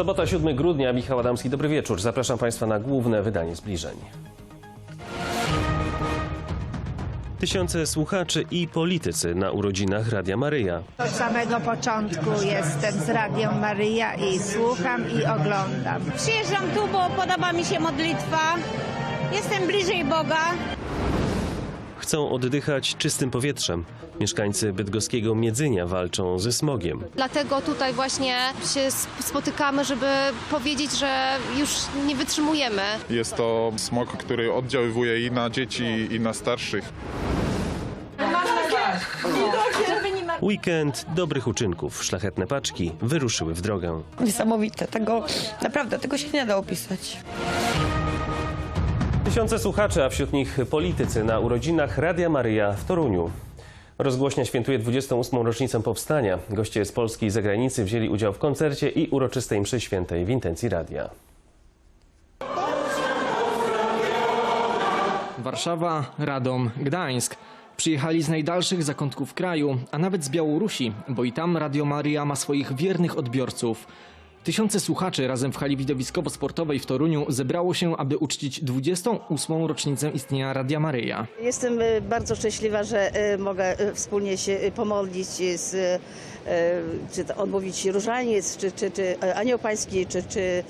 Sobota, 7 grudnia. Michał Adamski, dobry wieczór. Zapraszam Państwa na główne wydanie zbliżeń. Tysiące słuchaczy i politycy na urodzinach Radia Maryja. Od samego początku jestem z Radią Maryja i słucham i oglądam. Przyjeżdżam tu, bo podoba mi się modlitwa. Jestem bliżej Boga. Chcą oddychać czystym powietrzem. Mieszkańcy bydgoskiego Miedzynia walczą ze smogiem. Dlatego tutaj właśnie się sp- spotykamy, żeby powiedzieć, że już nie wytrzymujemy. Jest to smog, który oddziaływuje i na dzieci, i na starszych. Weekend dobrych uczynków. Szlachetne paczki wyruszyły w drogę. Niesamowite. Tego, naprawdę, tego się nie da opisać. Tysiące słuchaczy, a wśród nich politycy na urodzinach Radia Maryja w Toruniu. Rozgłośnia świętuje 28. rocznicę powstania. Goście z Polski i zagranicy wzięli udział w koncercie i uroczystej mszy świętej w intencji radia. Warszawa, Radom, Gdańsk. Przyjechali z najdalszych zakątków kraju, a nawet z Białorusi, bo i tam Radio Maria ma swoich wiernych odbiorców. Tysiące słuchaczy razem w hali widowiskowo-sportowej w Toruniu zebrało się, aby uczcić 28. rocznicę istnienia Radia Maryja. Jestem e, bardzo szczęśliwa, że e, mogę e, wspólnie się pomodlić z, czy to odmówić różaniec, czy, czy, czy anioł pański, czy, czy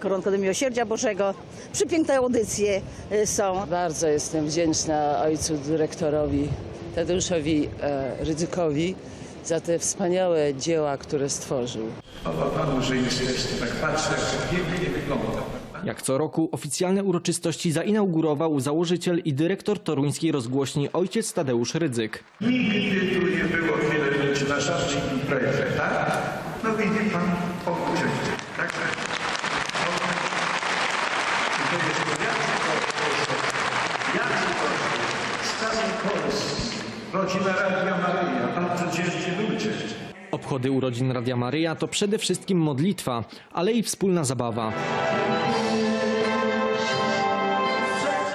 koronkę do miłosierdzia Bożego. Przepiękne audycje są. Bardzo jestem wdzięczna ojcu dyrektorowi Tadeuszowi Rydzykowi za te wspaniałe dzieła, które stworzył. Chwała Panu, że jesteście. Tak patrzę, jak to pięknie wygląda. Jak co roku oficjalne uroczystości zainaugurował założyciel i dyrektor toruńskiej rozgłośni ojciec Tadeusz Rydzyk. Nigdy tu nie było tyle ludzi na żadnej imprezie, tak? No widzi Pan połączenie, tak? I to jest to jacy to jacy to z całej Polski. Rodzina Radia Maryja, bardzo dzielni ludzie. Obchody urodzin Radia Maryja to przede wszystkim modlitwa, ale i wspólna zabawa.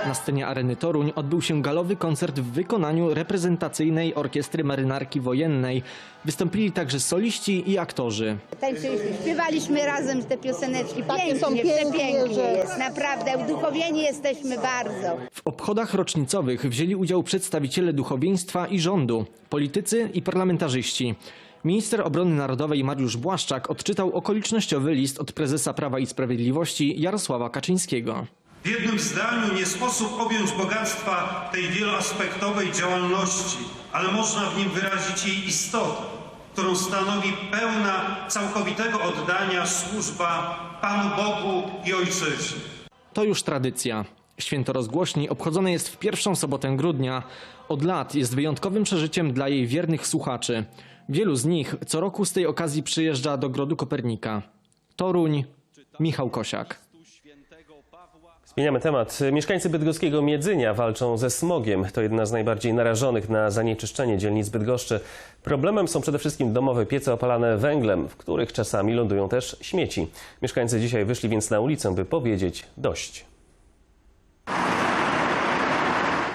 Na scenie areny Toruń odbył się galowy koncert w wykonaniu reprezentacyjnej orkiestry marynarki wojennej. Wystąpili także soliści i aktorzy. Tańczyliśmy, śpiewaliśmy razem te pioseneczki. Pięknie, przepięknie jest. Naprawdę, uduchowieni jesteśmy bardzo. W obchodach rocznicowych wzięli udział przedstawiciele duchowieństwa i rządu, politycy i parlamentarzyści. Minister Obrony Narodowej Mariusz Błaszczak odczytał okolicznościowy list od prezesa Prawa i Sprawiedliwości Jarosława Kaczyńskiego. W jednym zdaniu nie sposób objąć bogactwa tej wieloaspektowej działalności, ale można w nim wyrazić jej istotę, którą stanowi pełna całkowitego oddania służba Panu Bogu i Ojczyźnie. To już tradycja. Święto rozgłośni obchodzone jest w pierwszą sobotę grudnia. Od lat jest wyjątkowym przeżyciem dla jej wiernych słuchaczy. Wielu z nich co roku z tej okazji przyjeżdża do Grodu Kopernika. Toruń, Michał Kosiak. Zmieniamy temat. Mieszkańcy bydgoskiego Miedzynia walczą ze smogiem. To jedna z najbardziej narażonych na zanieczyszczenie dzielnic Bydgoszczy. Problemem są przede wszystkim domowe piece opalane węglem, w których czasami lądują też śmieci. Mieszkańcy dzisiaj wyszli więc na ulicę, by powiedzieć dość.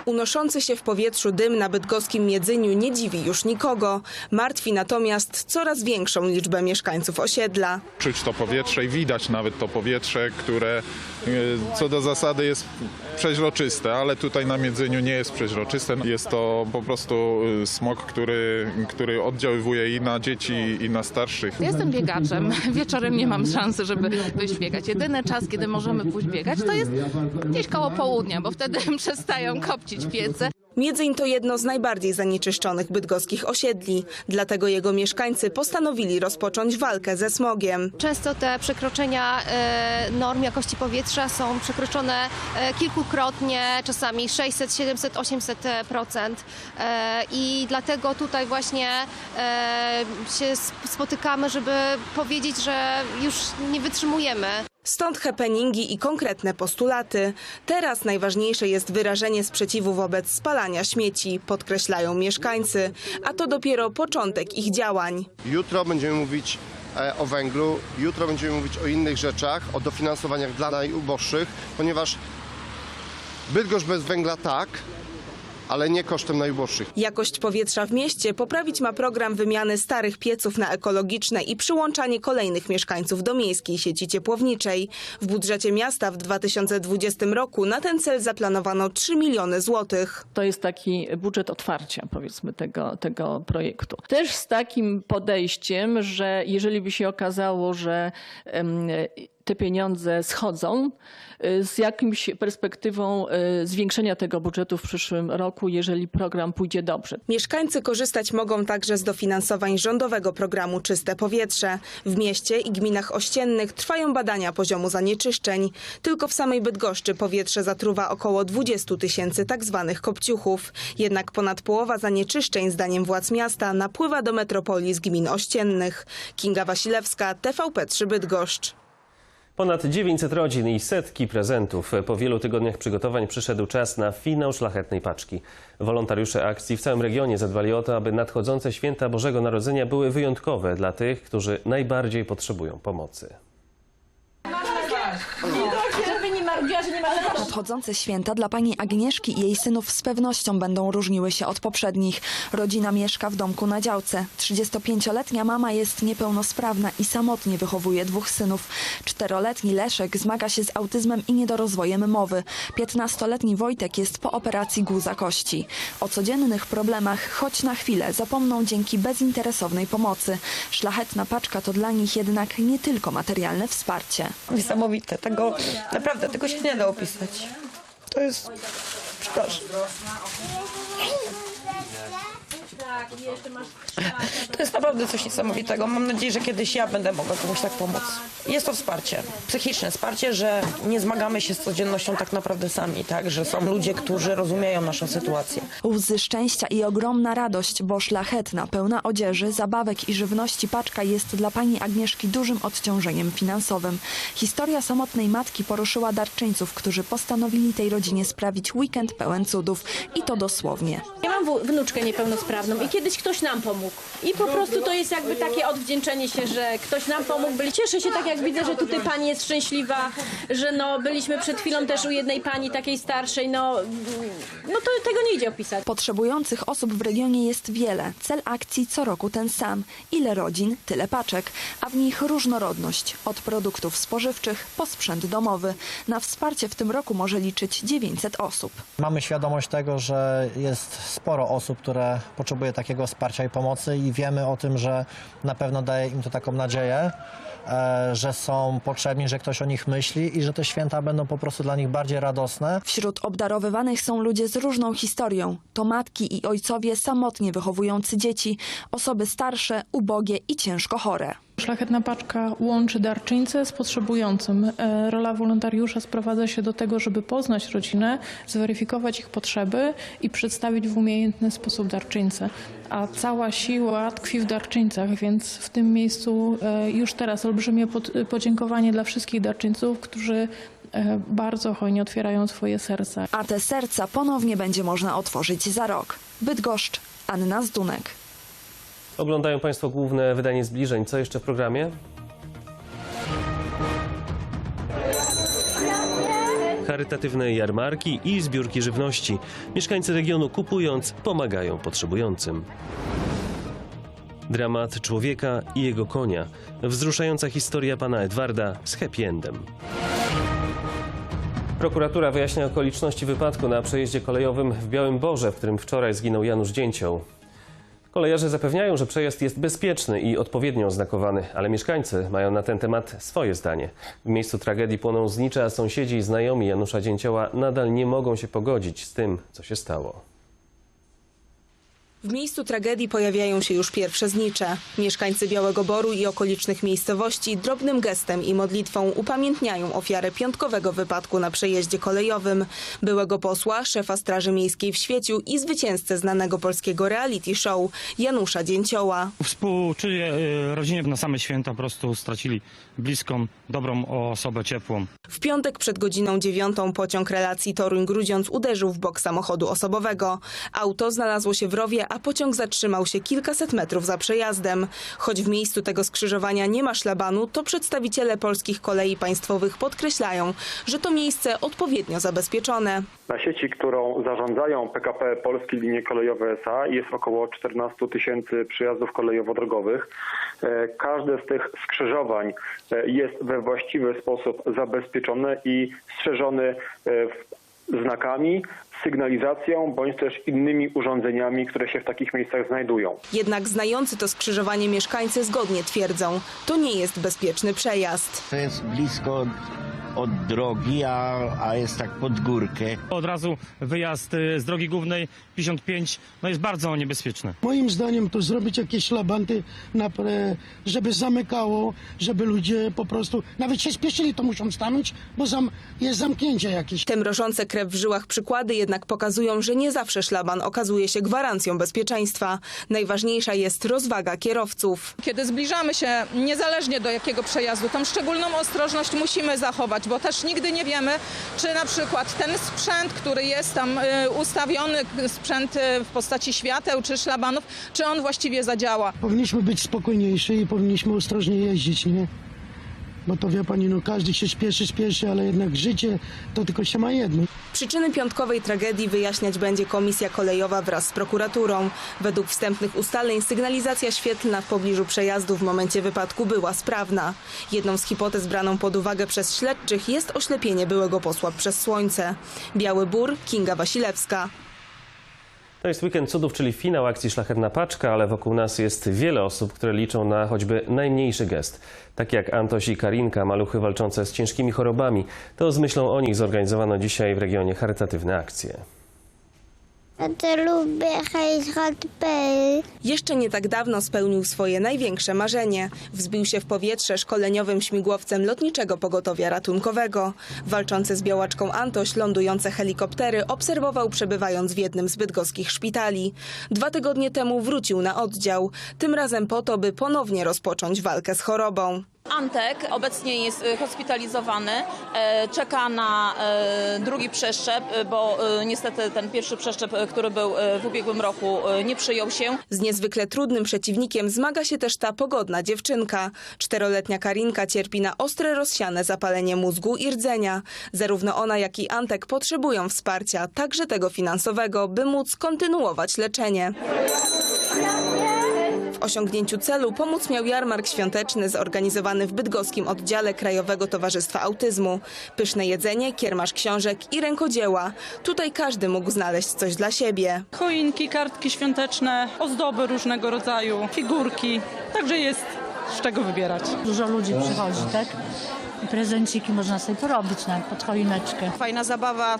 Unoszący się w powietrzu dym na bydgoskim Miedzyniu nie dziwi już nikogo. Martwi natomiast coraz większą liczbę mieszkańców osiedla. Czuć to powietrze i widać nawet to powietrze, które e, co do zasady jest przeźroczyste, ale tutaj na Miedzyniu nie jest przeźroczyste. Jest to po prostu e, smog, który, który oddziaływuje i na dzieci, i na starszych. Jestem biegaczem. Wieczorem nie mam szansy, żeby wyjść biegać. Jedyny czas, kiedy możemy pójść biegać, to jest gdzieś koło południa, bo wtedy przestają kopcić piece. Miedzyń to jedno z najbardziej zanieczyszczonych bydgoskich osiedli. Dlatego jego mieszkańcy postanowili rozpocząć walkę ze smogiem. Często te przekroczenia e, norm jakości powietrza są przekroczone e, kilkukrotnie, czasami 600, 700, 800 procent. E, I dlatego tutaj właśnie e, się sp- spotykamy, żeby powiedzieć, że już nie wytrzymujemy. Stąd happeningi i konkretne postulaty. Teraz najważniejsze jest wyrażenie sprzeciwu wobec spalania śmieci, podkreślają mieszkańcy, a to dopiero początek ich działań. Jutro będziemy mówić e, o węglu, jutro będziemy mówić o innych rzeczach, o dofinansowaniach dla najuboższych, ponieważ Bydgoszcz bez węgla tak, ale nie kosztem najuboższych. Jakość powietrza w mieście poprawić ma program wymiany starych pieców na ekologiczne i przyłączanie kolejnych mieszkańców do miejskiej sieci ciepłowniczej. W budżecie miasta w 2020 roku na ten cel zaplanowano 3 miliony złotych. To jest taki budżet otwarcia, powiedzmy, tego, tego projektu. Też z takim podejściem, że jeżeli by się okazało, że te pieniądze schodzą, y, z jakimś perspektywą y, zwiększenia tego budżetu w przyszłym roku, jeżeli program pójdzie dobrze. Mieszkańcy korzystać mogą także z dofinansowań rządowego programu Czyste Powietrze. W mieście i gminach ościennych trwają badania poziomu zanieczyszczeń. Tylko w samej Bydgoszczy powietrze zatruwa około 20 tysięcy tak zwanych kopciuchów. Jednak ponad połowa zanieczyszczeń, zdaniem władz miasta, napływa do metropolii z gmin ościennych. Kinga Wasilewska, TVP3 Bydgoszcz. Ponad 900 rodzin i setki prezentów. Po wielu tygodniach przygotowań przyszedł czas na finał szlachetnej paczki. Wolontariusze akcji w całym regionie zadbali o to, aby nadchodzące święta Bożego Narodzenia były wyjątkowe dla tych, którzy najbardziej potrzebują pomocy. Nadchodzące święta dla pani Agnieszki i jej synów z pewnością będą różniły się od poprzednich. Rodzina mieszka w domku na działce. 35-letnia mama jest niepełnosprawna i samotnie wychowuje dwóch synów. Czteroletni Leszek zmaga się z autyzmem i niedorozwojem mowy. 15-letni Wojtek jest po operacji guza kości. O codziennych problemach choć na chwilę zapomną dzięki bezinteresownej pomocy. Szlachetna paczka to dla nich jednak nie tylko materialne wsparcie. Niesamowite. Tego naprawdę, tego się nie da opisać. To jest... Przepraszam. To jest naprawdę coś niesamowitego. Mam nadzieję, że kiedyś ja będę mogła komuś tak pomóc. Jest to wsparcie, psychiczne wsparcie, że nie zmagamy się z codziennością tak naprawdę sami, tak? Że są ludzie, którzy rozumieją naszą sytuację. Łzy szczęścia i ogromna radość, bo szlachetna, pełna odzieży, zabawek i żywności paczka jest dla pani Agnieszki dużym odciążeniem finansowym. Historia samotnej matki poruszyła darczyńców, którzy postanowili tej rodzinie sprawić weekend pełen cudów. I to dosłownie. Ja mam wnuczkę niepełnosprawną i kiedyś ktoś nam pomógł. I po prostu to jest jakby takie odwdzięczenie się, że ktoś nam pomógł. Byli- Cieszę się tak jak widzę, że tutaj pani jest szczęśliwa, że no byliśmy przed chwilą też u jednej pani takiej starszej, no, no to tego nie idzie opisać. Potrzebujących osób w regionie jest wiele. Cel akcji co roku ten sam. Ile rodzin, tyle paczek, a w nich różnorodność. Od produktów spożywczych po sprzęt domowy. Na wsparcie w tym roku może liczyć 900 osób. Mamy świadomość tego, że jest sporo osób, które potrzebuje takiego wsparcia i pomocy i wiemy o tym, że na pewno daje im to taką nadzieję, e, że są potrzebni, że ktoś o nich myśli i że te święta będą po prostu dla nich bardziej radosne. Wśród obdarowywanych są ludzie z różną historią. To matki i ojcowie samotnie wychowujący dzieci, osoby starsze, ubogie i ciężko chore. Szlachetna paczka łączy darczyńcę z potrzebującym. E, Rola wolontariusza sprowadza się do tego, żeby poznać rodzinę, zweryfikować ich potrzeby i przedstawić w umiejętny sposób darczyńcę. A cała siła tkwi w darczyńcach, więc w tym miejscu e, już teraz olbrzymie pod- podziękowanie dla wszystkich darczyńców, którzy e, bardzo hojnie otwierają swoje serca. A te serca ponownie będzie można otworzyć za rok. Bydgoszcz, Anna Zdunek. Oglądają Państwo główne wydanie zbliżeń. Co jeszcze w programie? Charytatywne jarmarki i zbiórki żywności. Mieszkańcy regionu kupując pomagają potrzebującym. Dramat człowieka i jego konia. Wzruszająca historia pana Edwarda z happy endem. Prokuratura wyjaśnia okoliczności wypadku na przejeździe kolejowym w Białym Borze, w którym wczoraj zginął Janusz Dzięcioł. Kolejarze zapewniają, że przejazd jest bezpieczny i odpowiednio oznakowany, ale mieszkańcy mają na ten temat swoje zdanie. W miejscu tragedii płoną znicze, a sąsiedzi i znajomi Janusza Dzięcioła nadal nie mogą się pogodzić z tym, co się stało. W miejscu tragedii pojawiają się już pierwsze znicze. Mieszkańcy Białego Boru i okolicznych miejscowości drobnym gestem i modlitwą upamiętniają ofiarę piątkowego wypadku na przejeździe kolejowym. Byłego posła, szefa Straży Miejskiej w Świeciu i zwycięzcę znanego polskiego reality show Janusza Dzięcioła. Współczuję y, rodzinie na same święta, po prostu stracili bliską, dobrą osobę, ciepłą. W piątek przed godziną dziewiątą pociąg relacji Toruń-Grudziądz uderzył w bok samochodu osobowego. Auto znalazło się w rowie, a pociąg zatrzymał się kilkaset metrów za przejazdem. Choć w miejscu tego skrzyżowania nie ma szlabanu, to przedstawiciele polskich kolei państwowych podkreślają, że to miejsce odpowiednio zabezpieczone. Na sieci, którą zarządzają PKP Polskie Linie Kolejowe SA jest około 14 tysięcy przyjazdów kolejowo-drogowych. E, Każde z tych skrzyżowań e, jest we właściwy sposób zabezpieczone i strzeżone w- znakami, sygnalizacją bądź też innymi urządzeniami, które się w takich miejscach znajdują. Jednak znający to skrzyżowanie mieszkańcy zgodnie twierdzą, to nie jest bezpieczny przejazd. To jest blisko od drogi, a, a jest tak pod górkę. Od razu wyjazd y, z drogi głównej 55 no jest bardzo niebezpieczny. Moim zdaniem to zrobić jakieś szlabanty, na, pre- żeby zamykało, żeby ludzie po prostu, nawet się spieszyli, to muszą stanąć, bo zam, jest zamknięcie jakieś. Te mrożące krew w żyłach przykłady jednak pokazują, że nie zawsze szlaban okazuje się gwarancją bezpieczeństwa. Najważniejsza jest rozwaga kierowców. Kiedy zbliżamy się niezależnie do jakiego przejazdu, tą szczególną ostrożność musimy zachować, bo też nigdy nie wiemy, czy na przykład ten sprzęt, który jest tam y, ustawiony, sprzęt y, w postaci świateł czy szlabanów, czy on właściwie zadziała. Powinniśmy być spokojniejsi i powinniśmy ostrożnie jeździć, nie? Bo to wie pani, no każdy się śpieszy, śpieszy, ale jednak życie to tylko się ma jedno. Przyczyny piątkowej tragedii wyjaśniać będzie komisja kolejowa wraz z prokuraturą. Według wstępnych ustaleń sygnalizacja świetlna w pobliżu przejazdu w momencie wypadku była sprawna. Jedną z hipotez braną pod uwagę przez śledczych jest oślepienie byłego posła przez słońce. Biały Bór, Kinga Wasilewska. To jest weekend cudów, czyli finał akcji Szlachetna Paczka, ale wokół nas jest wiele osób, które liczą na choćby najmniejszy gest. Tak jak Antoś i Karinka, maluchy walczące z ciężkimi chorobami. To z myślą o nich zorganizowano dzisiaj w regionie charytatywne akcje. Lubię. Jeszcze nie tak dawno spełnił swoje największe marzenie. Wzbił się w powietrze szkoleniowym śmigłowcem lotniczego pogotowia ratunkowego. Walczące z białaczką Antoś lądujące helikoptery obserwował przebywając w jednym z bydgoskich szpitali. Dwa tygodnie temu wrócił na oddział. Tym razem po to, by ponownie rozpocząć walkę z chorobą. Antek obecnie jest y, hospitalizowany, e, czeka na e, drugi przeszczep, bo niestety ten pierwszy przeszczep, który był w ubiegłym roku, nie przyjął się. Z niezwykle trudnym przeciwnikiem zmaga się też ta pogodna dziewczynka. Czteroletnia Karinka cierpi na ostre rozsiane zapalenie mózgu i rdzenia. Zarówno ona, jak i Antek potrzebują wsparcia, także tego finansowego, by móc kontynuować leczenie. W osiągnięciu celu pomóc miał jarmark świąteczny zorganizowany w bydgoskim oddziale Krajowego Towarzystwa Autyzmu. Pyszne jedzenie, kiermasz książek i rękodzieła. Tutaj każdy mógł znaleźć coś dla siebie. Choinki, kartki świąteczne, ozdoby różnego rodzaju, figurki. Także jest z czego wybierać. Dużo ludzi przychodzi, tak? I prezenciki można sobie porobić na pod choineczkę. Fajna zabawa,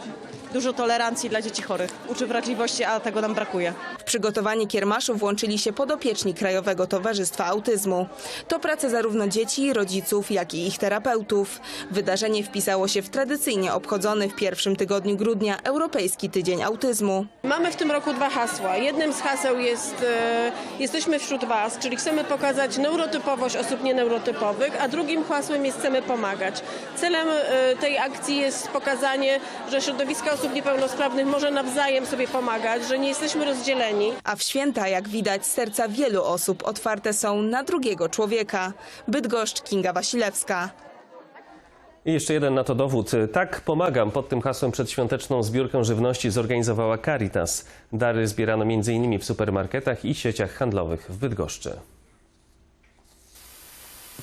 dużo tolerancji dla dzieci chorych. Uczy wrażliwości, a tego nam brakuje. W przygotowanie kiermaszu włączyli się podopieczni Krajowego Towarzystwa Autyzmu. To prace zarówno dzieci, rodziców, jak i ich terapeutów. Wydarzenie wpisało się w tradycyjnie obchodzony w pierwszym tygodniu grudnia Europejski Tydzień Autyzmu. Mamy w tym roku dwa hasła. Jednym z haseł jest e, Jesteśmy wśród Was, czyli chcemy pokazać neurotypowość osób nieneurotypowych, a drugim hasłem jest Chcemy pomagać. Celem e, tej akcji jest pokazanie, że środowiska osób niepełnosprawnych może nawzajem sobie pomagać, że nie jesteśmy rozdzieleni. A w święta, jak widać, serca wielu osób otwarte są na drugiego człowieka. Bydgoszcz Kinga Wasilewska. I jeszcze jeden na to dowód. Tak pomagam. Pod tym hasłem przedświąteczną zbiórkę żywności zorganizowała Caritas. Dary zbierano m.in. w supermarketach i sieciach handlowych w Bydgoszczy.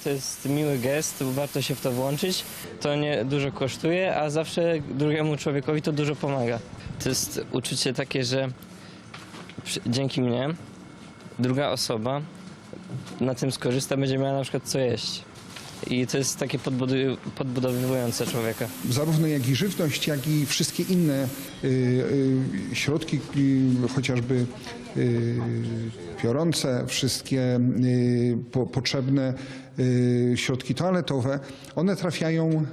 To jest miły gest, warto się w to włączyć. To nie dużo kosztuje, a zawsze drugiemu człowiekowi to dużo pomaga. To jest uczucie takie, że dzięki mnie druga osoba na tym skorzysta, będzie miała na przykład co jeść. I to jest takie podbudowywujące człowieka. zarówno jak i żywność, jak i wszystkie inne y, y, środki, y, chociażby y, piorące, wszystkie y, po, potrzebne środki toaletowe, one trafiają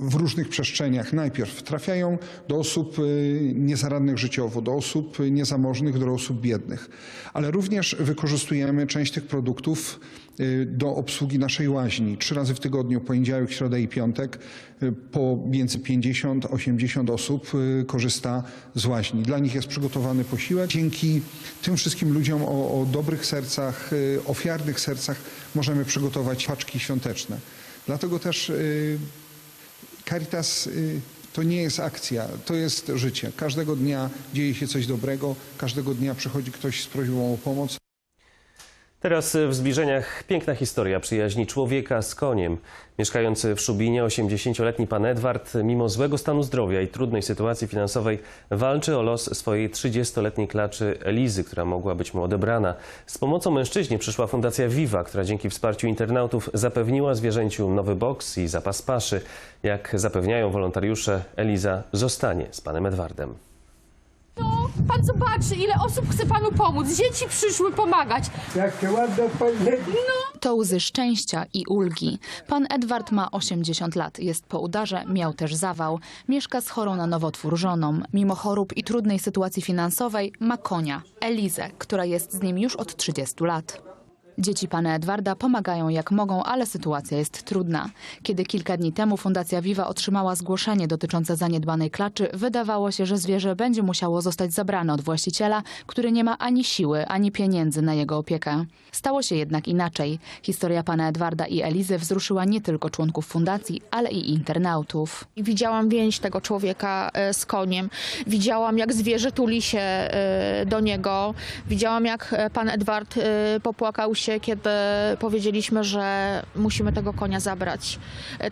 w różnych przestrzeniach najpierw trafiają do osób y, niezaradnych życiowo, do osób y, niezamożnych, do osób biednych, ale również wykorzystujemy część tych produktów y, do obsługi naszej łaźni. Trzy razy w tygodniu, poniedziałek, środę i piątek, y, po między 50-80 osób y, korzysta z łaźni. Dla nich jest przygotowany posiłek. Dzięki tym wszystkim ludziom o, o dobrych sercach, y, ofiarnych sercach możemy przygotować paczki świąteczne. Dlatego też y, Caritas y, to nie jest akcja, to jest życie. Każdego dnia dzieje się coś dobrego, każdego dnia przychodzi ktoś z prośbą o pomoc. Teraz w zbliżeniach piękna historia przyjaźni człowieka z koniem. Mieszkający w Szubinie 80-letni pan Edward, mimo złego stanu zdrowia i trudnej sytuacji finansowej, walczy o los swojej 30-letniej klaczy Elizy, która mogła być mu odebrana. Z pomocą mężczyźnie przyszła Fundacja Viva, która dzięki wsparciu internautów zapewniła zwierzęciu nowy boks i zapas paszy. Jak zapewniają wolontariusze, Eliza zostanie z panem Edwardem. Pan zobaczy, ile osób chce panu pomóc. Dzieci przyszły pomagać. Jakie ładne powiedzieć. To łzy szczęścia i ulgi. Pan Edward ma 80 lat, jest po udarze, miał też zawał. Mieszka z chorą na nowotwór żoną. Mimo chorób i trudnej sytuacji finansowej ma konia, Elizę, która jest z nim już od 30 lat. Dzieci pana Edwarda pomagają jak mogą, ale sytuacja jest trudna. Kiedy kilka dni temu Fundacja Viva otrzymała zgłoszenie dotyczące zaniedbanej klaczy, wydawało się, że zwierzę będzie musiało zostać zabrane od właściciela, który nie ma ani siły, ani pieniędzy na jego opiekę. Stało się jednak inaczej. Historia pana Edwarda i Elizy wzruszyła nie tylko członków fundacji, ale i internautów. Widziałam więź tego człowieka e, z koniem. Widziałam, jak zwierzę tuli się e, do niego. Widziałam, jak e, pan Edward popłakał się, kiedy powiedzieliśmy, że musimy tego konia zabrać.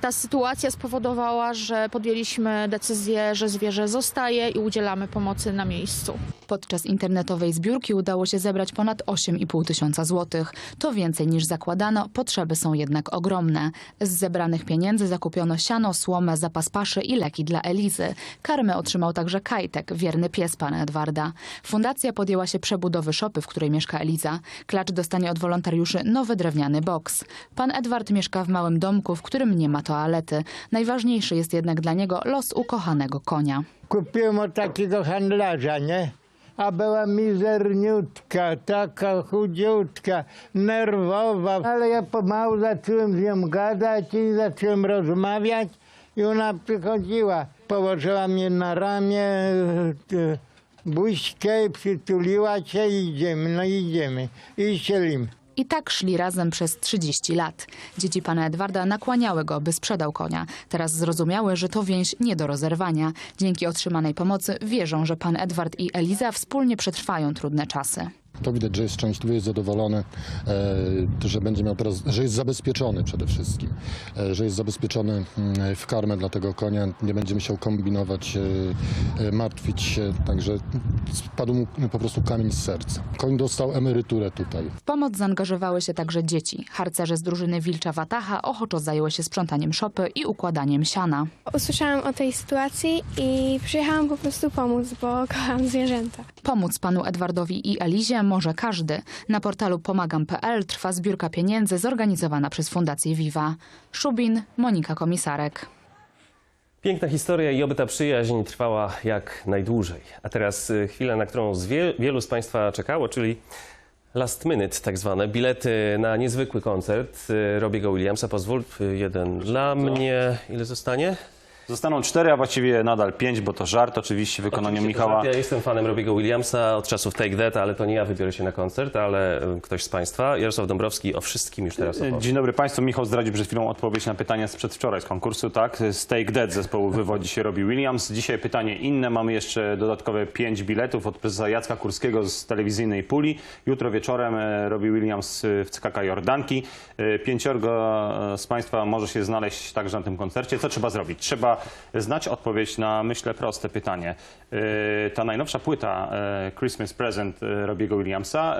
Ta sytuacja spowodowała, że podjęliśmy decyzję, że zwierzę zostaje i udzielamy pomocy na miejscu. Podczas internetowej zbiórki udało się zebrać ponad 8,5 tysiąca złotych. To więcej niż zakładano, potrzeby są jednak ogromne. Z zebranych pieniędzy zakupiono siano, słomę, zapas paszy i leki dla Elizy. Karmę otrzymał także Kajtek, wierny pies pana Edwarda. Fundacja podjęła się przebudowy szopy, w której mieszka Eliza. Klacz dostanie od wolontariuszy nowy drewniany boks. Pan Edward mieszka w małym domku, w którym nie ma toalety. Najważniejszy jest jednak dla niego los ukochanego konia. Kupiłem od takiego handlarza, nie? A była mizerniutka, taka chudziutka, nerwowa. Ale ja pomału zacząłem z nią gadać i zacząłem rozmawiać i ona przychodziła. Położyła mnie na ramię, e, buźkę, przytuliła się i idziemy, no idziemy. I sielimy. I tak szli razem przez 30 lat. Dzieci pana Edwarda nakłaniały go, by sprzedał konia. Teraz zrozumiały, że to więź nie do rozerwania. Dzięki otrzymanej pomocy wierzą, że pan Edward i Eliza wspólnie przetrwają trudne czasy. To widać, że jest szczęśliwy, jest zadowolony, e, że będzie miał teraz, że jest zabezpieczony przede wszystkim, e, że jest zabezpieczony mm, w karmę dla tego konia, nie będzie musiał kombinować, e, martwić się, także spadł mu po prostu kamień z serca. Koń dostał emeryturę tutaj. W pomoc zaangażowały się także dzieci. Harcerze z drużyny Wilcza Watacha ochoczo zajęły się sprzątaniem szopy i układaniem siana. Usłyszałam o tej sytuacji i przyjechałam po prostu pomóc, bo kocham zwierzęta. Pomóc panu Edwardowi i Elizie może każdy. Na portalu pomagam.pl trwa zbiórka pieniędzy zorganizowana przez Fundację Viva. Szubin, Monika Komisarek. Piękna historia i oby ta przyjaźń trwała jak najdłużej. A teraz y, chwila, na którą z wie, wielu z Państwa czekało, czyli last minute tak zwane. Bilety na niezwykły koncert y, Robiego Williamsa. Pozwól, y, jeden dla mnie. Ile zostanie? Zostaną cztery, a właściwie nadal pięć, bo to żart oczywiście w wykonaniu Oczywiście to Michała. żart. Ja jestem fanem Robiego Williamsa od czasów Take That, ale to nie ja wybiorę się na koncert, ale y, ktoś z Państwa. Jarosław Dąbrowski o wszystkim już teraz opowie. Dzień dobry Państwu. Michał zdradził przed chwilą odpowiedź na pytania sprzed wczoraj z konkursu, tak? Z Take That zespołu wywodzi się Robbie Williams. Dzisiaj pytanie inne. Mamy jeszcze dodatkowe pięć biletów od prezesa Jacka Kurskiego z telewizyjnej puli. Jutro wieczorem e, Robbie Williams e, w CKK Jordanki. E, Pięciorgo e, z Państwa może się znaleźć także na tym koncercie. Co trzeba zrobić? Trzeba znać odpowiedź na, myślę, proste pytanie. E, Ta najnowsza płyta e, Christmas Present e, Robiego Williamsa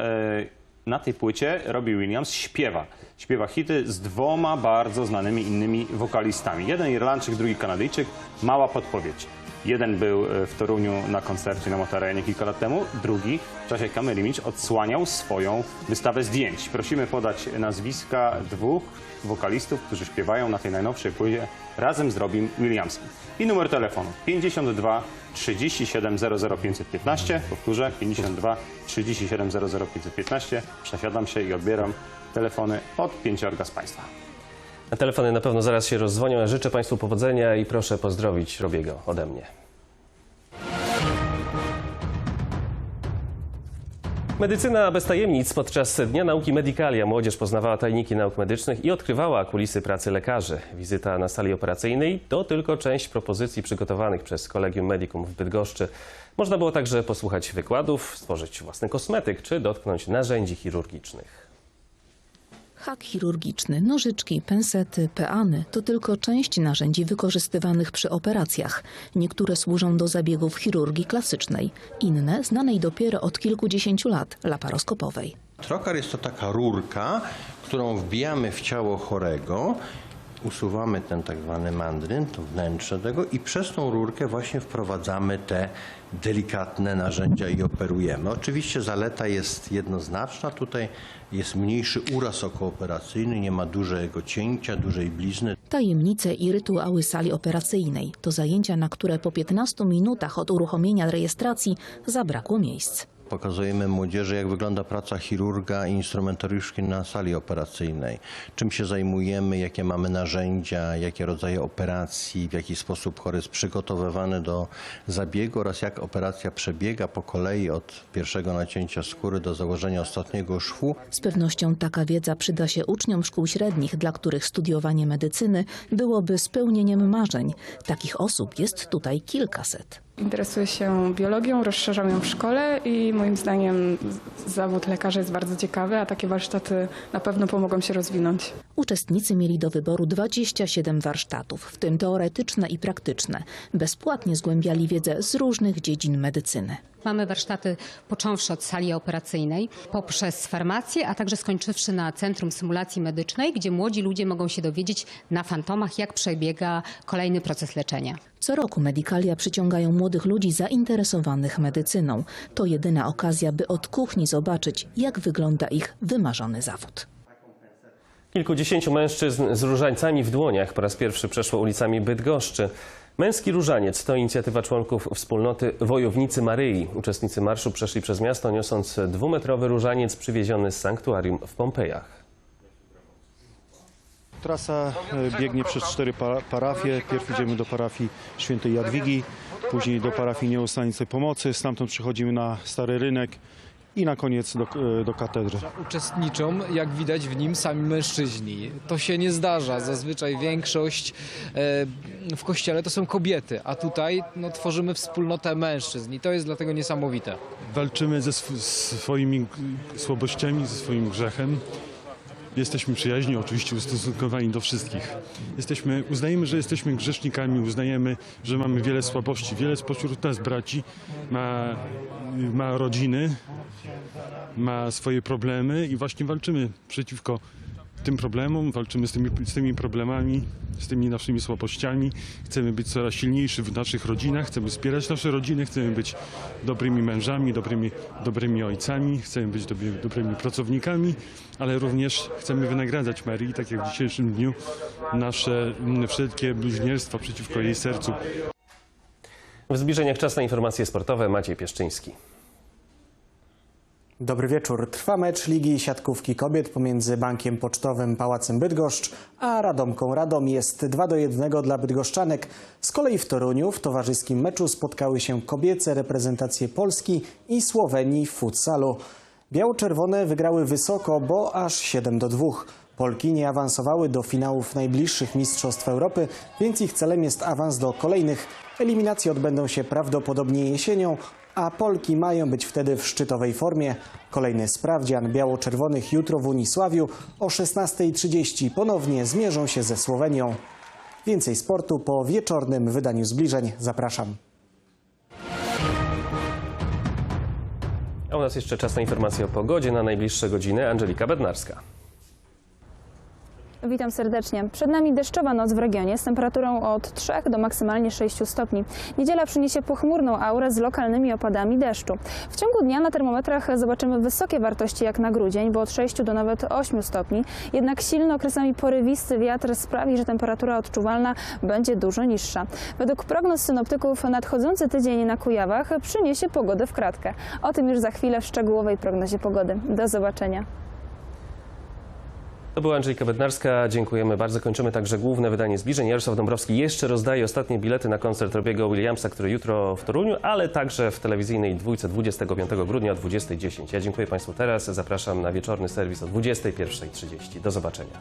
na tej płycie Robbie Williams śpiewa. Śpiewa hity z dwoma bardzo znanymi innymi wokalistami. Jeden Irlandczyk, drugi Kanadyjczyk. Mała podpowiedź. Jeden był e, w Toruniu na koncercie na Motorenie kilka lat temu, drugi w czasie Kamery Milcz odsłaniał swoją wystawę zdjęć. Prosimy podać nazwiska dwóch wokalistów, którzy śpiewają na tej najnowszej płycie razem z Robin Williamsem. I numer telefonu 52 37 00 515. Powtórzę 52 37 00 515. Przesiadam się i odbieram telefony od pięciorga z Państwa. Telefony na pewno zaraz się rozdzwonią. Życzę Państwu powodzenia i proszę pozdrowić Robiego ode mnie. Medycyna bez tajemnic. Podczas Dnia Nauki Medicalia młodzież poznawała tajniki nauk medycznych i odkrywała kulisy pracy lekarzy. Wizyta na sali operacyjnej to tylko część propozycji przygotowanych przez Kolegium Medicum w Bydgoszczy. Można było także posłuchać wykładów, stworzyć własny kosmetyk czy dotknąć narzędzi chirurgicznych. Hak chirurgiczny, nożyczki, pensety, peany to tylko część narzędzi wykorzystywanych przy operacjach. Niektóre służą do zabiegów chirurgii klasycznej, inne znanej dopiero od kilkudziesięciu lat laparoskopowej. Trokar jest to taka rurka, którą wbijamy w ciało chorego, usuwamy ten tak zwany mandryn, to wnętrze tego i przez tą rurkę właśnie wprowadzamy te delikatne narzędzia i operujemy. Oczywiście zaleta jest jednoznaczna, tutaj jest mniejszy uraz okooperacyjny, nie ma dużego cięcia, dużej blizny. Tajemnice i rytuały sali operacyjnej to zajęcia, na które po 15 minutach od uruchomienia rejestracji zabrakło miejsc. Pokazujemy młodzieży, jak wygląda praca chirurga i instrumentariuszki na sali operacyjnej. Czym się zajmujemy, jakie mamy narzędzia, jakie rodzaje operacji, w jaki sposób chory jest przygotowywany do zabiegu oraz jak operacja przebiega po kolei od pierwszego nacięcia skóry do założenia ostatniego szwu. Z pewnością taka wiedza przyda się uczniom szkół średnich, dla których studiowanie medycyny byłoby spełnieniem marzeń. Takich osób jest tutaj kilkaset. Interesuję się biologią, rozszerzam ją w szkole i moim zdaniem zawód lekarza jest bardzo ciekawy, a takie warsztaty na pewno pomogą się rozwinąć. Uczestnicy mieli do wyboru 27 warsztatów, w tym teoretyczne i praktyczne. Bezpłatnie zgłębiali wiedzę z różnych dziedzin medycyny. Mamy warsztaty począwszy od sali operacyjnej, poprzez farmację, a także skończywszy na Centrum Symulacji Medycznej, gdzie młodzi ludzie mogą się dowiedzieć na fantomach, jak przebiega kolejny proces leczenia. Co roku medikalia przyciągają młodych ludzi zainteresowanych medycyną. To jedyna okazja, by od kuchni zobaczyć, jak wygląda ich wymarzony zawód. Kilkudziesięciu mężczyzn z różańcami w dłoniach po raz pierwszy przeszło ulicami Bydgoszczy. Męski różaniec to inicjatywa członków wspólnoty Wojownicy Maryi. Uczestnicy marszu przeszli przez miasto niosąc dwumetrowy różaniec przywieziony z sanktuarium w Pompejach. Trasa e, biegnie przez cztery pa- parafie. Pierw idziemy do parafii świętej Jadwigi, później do parafii Nieustannicy Pomocy, stamtąd przechodzimy na Stary Rynek i na koniec do, e, do katedry. Uczestniczą, jak widać w nim, sami mężczyźni. To się nie zdarza. Zazwyczaj większość e, w kościele to są kobiety, a tutaj no, tworzymy wspólnotę mężczyzn i to jest dlatego niesamowite. Walczymy ze sw- swoimi słabościami, ze swoim grzechem. Jesteśmy przyjaźni, oczywiście ustosunkowani do wszystkich. Jesteśmy, uznajemy, że jesteśmy grzesznikami, uznajemy, że mamy wiele słabości. Wiele spośród nas braci ma, ma rodziny, ma swoje problemy i właśnie walczymy przeciwko tym problemom, walczymy z tymi, z tymi problemami, z tymi naszymi słabościami. Chcemy być coraz silniejsi w naszych rodzinach, chcemy wspierać nasze rodziny, chcemy być dobrymi mężami, dobrymi, dobrymi ojcami, chcemy być dobry, dobrymi pracownikami, ale również chcemy wynagradzać Marii, tak jak w dzisiejszym dniu, nasze mm, wszelkie bluźnierstwa przeciwko jej sercu. W zbliżeniach czas na informacje sportowe. Maciej Pieszczyński. Dobry wieczór. Trwa mecz Ligi Siatkówki Kobiet pomiędzy Bankiem Pocztowym Pałacem Bydgoszcz a Radomką Radom. Jest 2 do 1 dla bydgoszczanek. Z kolei w Toruniu w towarzyskim meczu spotkały się kobiece reprezentacje Polski i Słowenii w futsalu. Biało-czerwone wygrały wysoko, bo aż 7 do 2. Polki nie awansowały do finałów najbliższych Mistrzostw Europy, więc ich celem jest awans do kolejnych. Eliminacje odbędą się prawdopodobnie jesienią, a Polki mają być wtedy w szczytowej formie. Kolejny sprawdzian biało-czerwonych jutro w Unisławiu o 16.30 ponownie zmierzą się ze Słowenią. Więcej sportu po wieczornym wydaniu zbliżeń. Zapraszam. A u nas jeszcze czas na informacje o pogodzie na najbliższe godziny. Angelika Bednarska. Witam serdecznie. Przed nami deszczowa noc w regionie z temperaturą od 3 do maksymalnie 6 stopni. Niedziela przyniesie pochmurną aurę z lokalnymi opadami deszczu. W ciągu dnia na termometrach zobaczymy wysokie wartości jak na grudzień, bo od 6 do nawet 8 stopni. Jednak silny okresami porywisty wiatr sprawi, że temperatura odczuwalna będzie dużo niższa. Według prognoz synoptyków nadchodzący tydzień na Kujawach przyniesie pogodę w kratkę. O tym już za chwilę w szczegółowej prognozie pogody. Do zobaczenia. To była Andrzejka Bednarska. Dziękujemy bardzo. Kończymy także główne wydanie zbliżeń. Jarosław Dąbrowski jeszcze rozdaje ostatnie bilety na koncert Robiego Williamsa, który jutro w Toruniu, ale także w telewizyjnej dwójce 25 grudnia o 20.10. Ja dziękuję Państwu teraz. Zapraszam na wieczorny serwis o 21.30. Do zobaczenia.